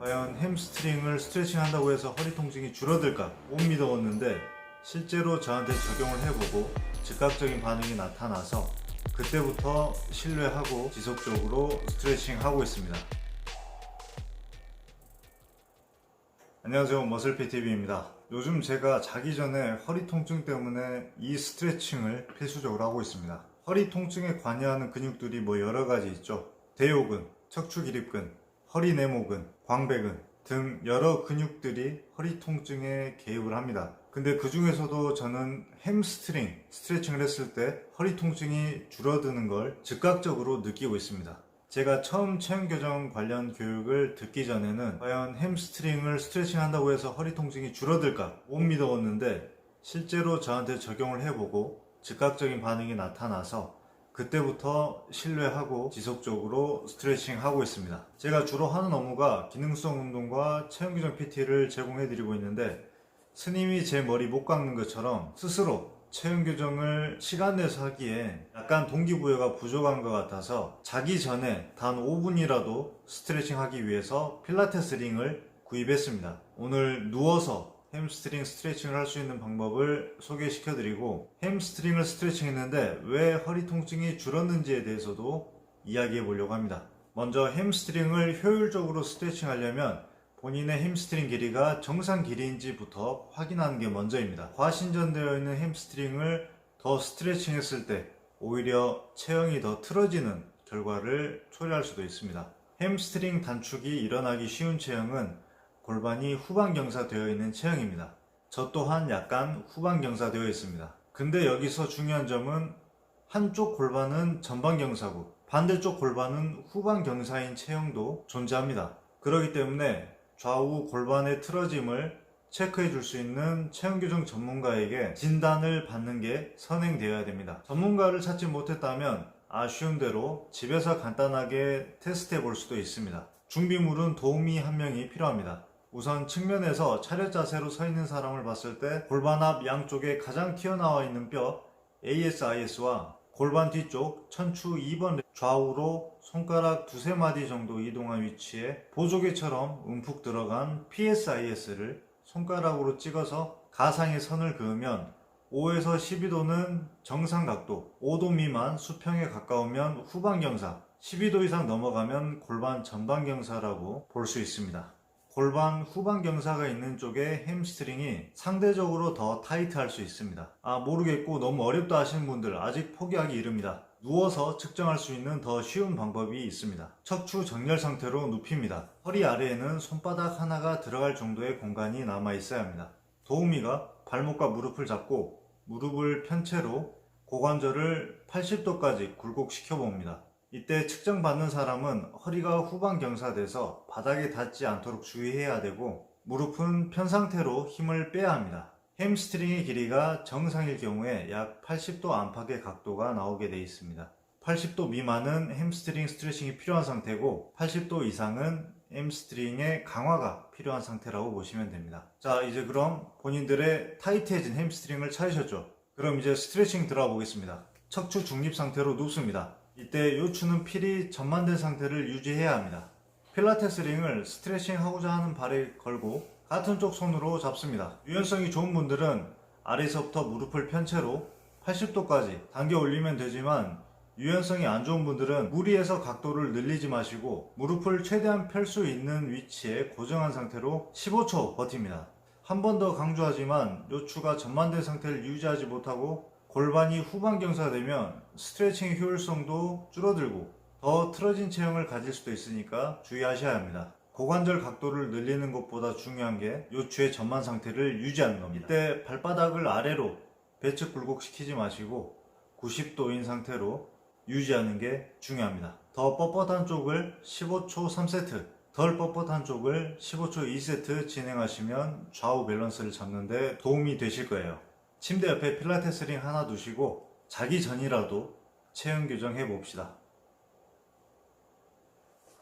과연 햄스트링을 스트레칭 한다고 해서 허리 통증이 줄어들까 못 믿어왔는데 실제로 저한테 적용을 해보고 즉각적인 반응이 나타나서 그때부터 신뢰하고 지속적으로 스트레칭 하고 있습니다. 안녕하세요 머슬PTV입니다. 요즘 제가 자기 전에 허리 통증 때문에 이 스트레칭을 필수적으로 하고 있습니다. 허리 통증에 관여하는 근육들이 뭐 여러 가지 있죠. 대요근, 척추 기립근, 허리 내모근, 광배근 등 여러 근육들이 허리 통증에 개입을 합니다. 근데 그 중에서도 저는 햄스트링 스트레칭을 했을 때 허리 통증이 줄어드는 걸 즉각적으로 느끼고 있습니다. 제가 처음 체형 교정 관련 교육을 듣기 전에는 과연 햄스트링을 스트레칭 한다고 해서 허리 통증이 줄어들까 못 믿어왔는데 실제로 저한테 적용을 해보고 즉각적인 반응이 나타나서 그때부터 신뢰하고 지속적으로 스트레칭 하고 있습니다. 제가 주로 하는 업무가 기능성 운동과 체형 교정 PT를 제공해 드리고 있는데 스님이 제 머리 못 깎는 것처럼 스스로 체형 교정을 시간 내서 하기에 약간 동기부여가 부족한 것 같아서 자기 전에 단 5분이라도 스트레칭 하기 위해서 필라테스 링을 구입했습니다. 오늘 누워서 햄스트링 스트레칭을 할 수 있는 방법을 소개시켜 드리고 햄스트링을 스트레칭 했는데 왜 허리 통증이 줄었는지에 대해서도 이야기해 보려고 합니다. 먼저 햄스트링을 효율적으로 스트레칭 하려면 본인의 햄스트링 길이가 정상 길이인지부터 확인하는 게 먼저입니다. 과신전되어 있는 햄스트링을 더 스트레칭 했을 때 오히려 체형이 더 틀어지는 결과를 초래할 수도 있습니다. 햄스트링 단축이 일어나기 쉬운 체형은 골반이 후방경사 되어 있는 체형입니다. 저 또한 약간 후방경사 되어 있습니다. 근데 여기서 중요한 점은 한쪽 골반은 전방경사고 반대쪽 골반은 후방경사인 체형도 존재합니다. 그렇기 때문에 좌우 골반의 틀어짐을 체크해 줄 수 있는 체형 교정 전문가에게 진단을 받는 게 선행되어야 됩니다. 전문가를 찾지 못했다면 아쉬운 대로 집에서 간단하게 테스트해 볼 수도 있습니다. 준비물은 도우미 한 명이 필요합니다. 우선 측면에서 차렷 자세로 서 있는 사람을 봤을 때 골반 앞 양쪽에 가장 튀어나와 있는 뼈 ASIS와 골반 뒤쪽 천추 2번 좌우로 손가락 두세 마디 정도 이동한 위치에 보조개처럼 움푹 들어간 PSIS를 손가락으로 찍어서 가상의 선을 그으면 5에서 12도는 정상 각도, 5도 미만 수평에 가까우면 후방경사, 12도 이상 넘어가면 골반 전방경사라고 볼 수 있습니다. 골반 후방 경사가 있는 쪽에 햄스트링이 상대적으로 더 타이트할 수 있습니다. 아 모르겠고 너무 어렵다 하시는 분들 아직 포기하기 이릅니다. 누워서 측정할 수 있는 더 쉬운 방법이 있습니다. 척추 정렬 상태로 눕힙니다. 허리 아래에는 손바닥 하나가 들어갈 정도의 공간이 남아 있어야 합니다. 도우미가 발목과 무릎을 잡고 무릎을 편 채로 고관절을 80도까지 굴곡시켜 봅니다. 이때 측정받는 사람은 허리가 후방 경사돼서 바닥에 닿지 않도록 주의해야 되고 무릎은 편 상태로 힘을 빼야 합니다. 햄스트링의 길이가 정상일 경우에 약 80도 안팎의 각도가 나오게 되어 있습니다. 80도 미만은 햄스트링 스트레칭이 필요한 상태고 80도 이상은 햄스트링의 강화가 필요한 상태라고 보시면 됩니다. 자 이제 그럼 본인들의 타이트해진 햄스트링을 찾으셨죠? 그럼 이제 스트레칭 들어가 보겠습니다. 척추 중립 상태로 눕습니다. 이때 요추는 필이 전만된 상태를 유지해야 합니다. 필라테스 링을 스트레칭 하고자 하는 발에 걸고 같은 쪽 손으로 잡습니다. 유연성이 좋은 분들은 아래서부터 무릎을 편 채로 80도까지 당겨 올리면 되지만 유연성이 안 좋은 분들은 무리해서 각도를 늘리지 마시고 무릎을 최대한 펼 수 있는 위치에 고정한 상태로 15초 버팁니다. 한 번 더 강조하지만 요추가 전만된 상태를 유지하지 못하고 골반이 후방 경사되면 스트레칭 효율성도 줄어들고 더 틀어진 체형을 가질 수도 있으니까 주의하셔야 합니다. 고관절 각도를 늘리는 것보다 중요한 게 요추의 전만 상태를 유지하는 겁니다. 이때 발바닥을 아래로 배측 굴곡시키지 마시고 90도인 상태로 유지하는 게 중요합니다. 더 뻣뻣한 쪽을 15초 3세트, 덜 뻣뻣한 쪽을 15초 2세트 진행하시면 좌우 밸런스를 잡는데 도움이 되실 거예요. 침대 옆에 필라테스 링 하나 두시고 자기 전이라도 체형 교정 해 봅시다.